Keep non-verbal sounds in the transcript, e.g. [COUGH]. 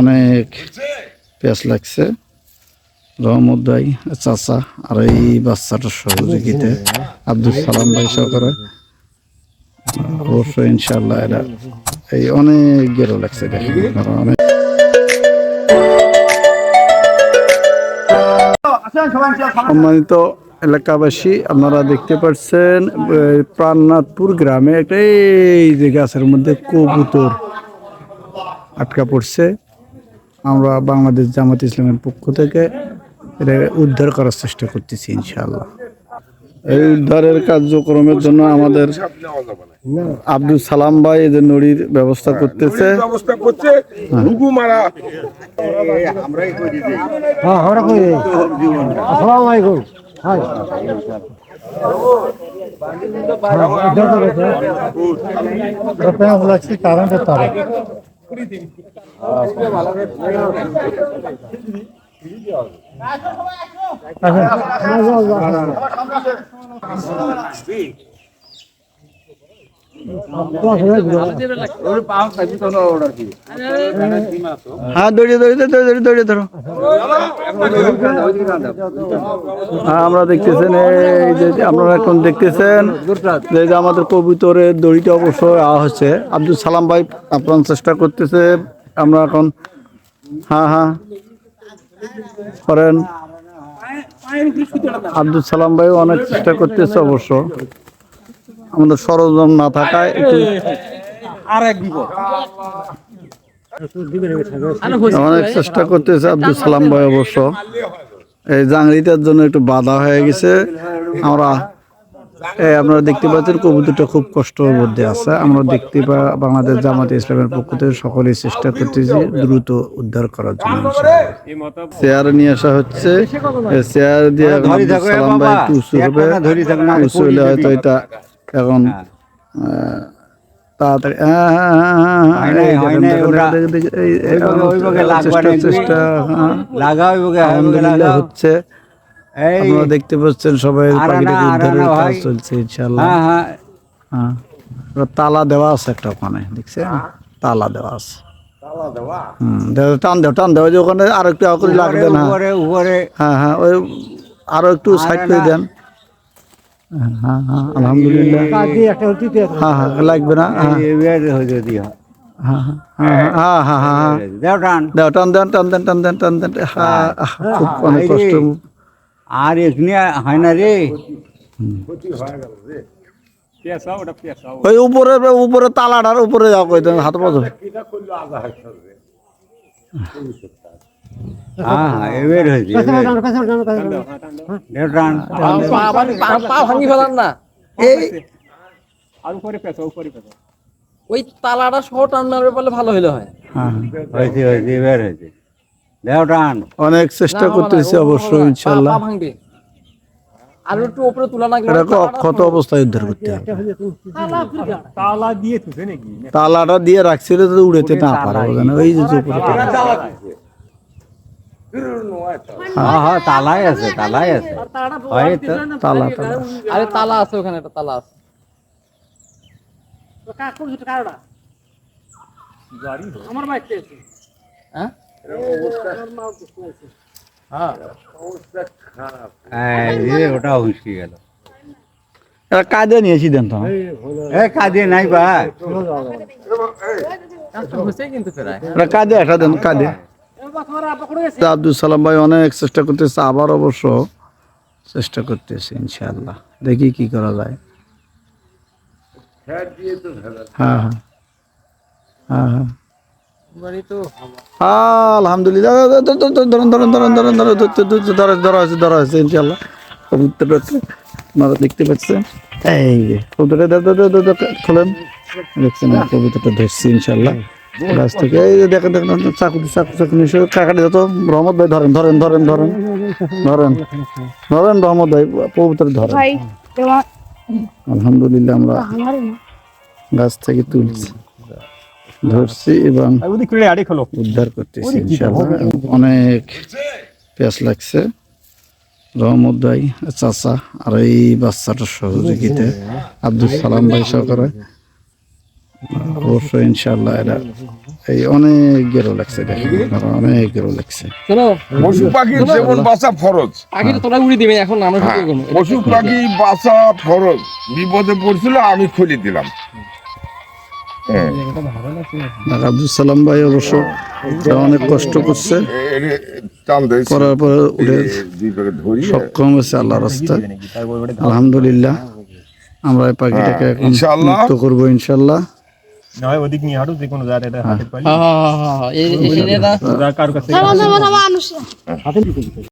অনেক পেঁয়াজ লাগছে। রহমত ভাই চাচা আর এই বাচ্চাটার সহযোগিতা আব্দুল সালাম ভাই সহকারে। অবশ্যই ইনশাল্লাহ এরা এই অনেক গেরো লাগছে দেখেন অনেক। সম্মানিত এলাকাবাসী, আপনারা দেখতে পাচ্ছেন প্রাণনাথপুর গ্রামে একটা এই যে গাছের মধ্যে কবুতর আটকা পড়ছে। আমরা বাংলাদেশ জামাত ইসলামের পক্ষ থেকে এটা উদ্ধার করার চেষ্টা করতেছি ইনশাআল্লাহ। এই উদ্ধারের কার্যক্রমের জন্য আমাদের আব্দুল সালাম ভাই এদের নড়ির ব্যবস্থা করতেছে। ব্যবস্থা করছে হ্যাঁ আমরা কই আসসালামু আলাইকুম। হাই। লাগছে কারেন্টের তারে আচ্ছা হ্যাঁ হ্যাঁ আমরা দেখতেছেন এই যে আপনারা এখন দেখতেছেন যে আমাদের কবুতরের দড়িটা অবশ্য আওয়া হচ্ছে। আব্দুল সালাম ভাই, আপনার চেষ্টা করতেছে, আমরা এখন হ্যাঁ হ্যাঁ করেন। আব্দুল সালাম ভাই অনেক চেষ্টা করতেছে অবশ্য। আমাদের সরঞ্জাম না থাকায় একটু অনেক চেষ্টা করতেছে আব্দুল সালাম ভাই অবশ্য। এই জাংরিটার জন্য একটু বাধা হয়ে গেছে। আমরা এই আপনারা দেখতে পাচ্ছেন কবুতরটা খুব কষ্টের মধ্যে আছে। আমরা দেখতে পা বাংলাদেশ জামাতে ইসলামের পক্ষ থেকে সকলেই চেষ্টা করতেছি দ্রুত উদ্ধার করার জন্য চেয়ার নিয়ে আসা হচ্ছে। চেয়ার দিয়ে সালাম ভাই একটু উঁচু হবে। উঁচু হলে হয়তো এটা এখন তাড়াতাড়ি হ্যাঁ, হ্যাঁ, হ্যাঁ, হ্যাঁ, হ্যাঁ, হ্যাঁ আলহামদুলিল্লাহ হচ্ছে। আপনারা দেখতে পাচ্ছেন সবাই পাখিটাকে উদ্ধারের কাজ চলছে ইনশাল্লাহ হ্যাঁ হ্যাঁ। তালা দেওয়া আছে একটা ওখানে দেখছেন? তালা দেওয়া আছে। টান দেও টান দেও ওই যে ওখানে আর একটু করে লাগবে না। হ্যাঁ হ্যাঁ ওই আরও একটু সাইড করে দেন। হ্যাঁ হ্যাঁ হ্যাঁ আলহামদুলিল্লাহ হ্যাঁ হ্যাঁ লাগবে না। হ্যাঁ। এবার হয়ে দিয়ে হ্যাঁ হ্যাঁ হ্যাঁ হ্যাঁ হ্যাঁ হ্যাঁ। দেও টান। দাও টান দেন টান দেন টান দেন টান দেন। হ্যাঁ খুব অনেক কষ্ট। আর এখানে হয় না রে। ওই উপরে উপরে তালাটার উপরে যাও কই হাত পা [LAUGHS] ওই তালাটা সহ টান মারবে ভালো হইলে হয়। অনেক চেষ্টা করতেছি অবশ্যই ইনশাল্লাহ। আর একটু উপরে তুলা না অক্ষত অবস্থায় উদ্ধার করতে হবে? তালাটা দিয়ে রাখছিল তো উড়েতে না পারে ওই যে উপরে তালা। হ্যাঁ হ্যাঁ তালাই আছে তালাই আছে হয় তো তালা তালা আরে তালা আছে ওখানে একটা তালা আছে হ্যাঁ ওটা গেল এটা নিয়েছি দেন তো এ কাজে নাই ভাই কাজটা হয়েছে কিন্তু প্রায় এটা কাঁদে একটা দেন কাঁদে আব্দুল সালাম ভাই অনেক চেষ্টা করতেছে আবার অবশ্য চেষ্টা করতেছে ইনশাআল্লাহ দেখি কি করা যায় হ্যাঁ হ্যাঁ হ্যাঁ হ্যাঁ আলহামদুলিল্লাহ ধরুন ধরুন ধরুন ধরুন ধরুন ধরুন ধরা ধরা হয়েছে ধরা হয়েছে ইনশাল্লাহ কবুতরটা আপনারা দেখতে পাচ্ছেন এই কবুতরটা খোলেন দেখছেন কবুতরটা ধরছি ইনশাল্লাহ গাছ থেকে এই যে দেখেন দেখেন চাকু চাকু চাকু নিশ্চয় কাকাটি যত রহমত ভাই ধরেন ধরেন ধরেন ধরেন ধরেন ধরেন রহমত ভাই কবুতর ধরেন। আলহামদুলিল্লাহ আমরা গাছ থেকে তুলছি ধরছি এবং উদ্ধার করতেছি অনেক পেঁয়াজ লাগছে। রহমত ভাই চাচা আর এই বাচ্চাটার সহযোগিতা আব্দুল সালাম ভাই সহকারে অবশ্যই ইনশাআল্লাহ এরা এই অনেক গেরো লাগছে দেখেন অনেক গেরো লাগছে। পশু পাখির যেমন বাঁচা ফরজ। আগে তো তোরা উড়ি দিবে এখন আমরা হ্যাঁ, পশু পাখি বাঁচা ফরজ। বিপদে পড়ছিল আমি খুলে দিলাম। হ্যাঁ, আব্দুল সালাম ভাই অবশ্য তারা অনেক কষ্ট করছে। করার পরে উঠে সক্ষম হয়েছে আল্লাহ। রাস্তায় আলহামদুলিল্লাহ আমরা এই পাখিটাকে এখন মুক্ত করব ইনশাল্লাহ নয় ওদিক নিয়ে হাঁটু যে কোনো জায়গায় এটা হাঁটে পারি হ্যাঁ হ্যাঁ হ্যাঁ হ্যাঁ এই- এই- কাছে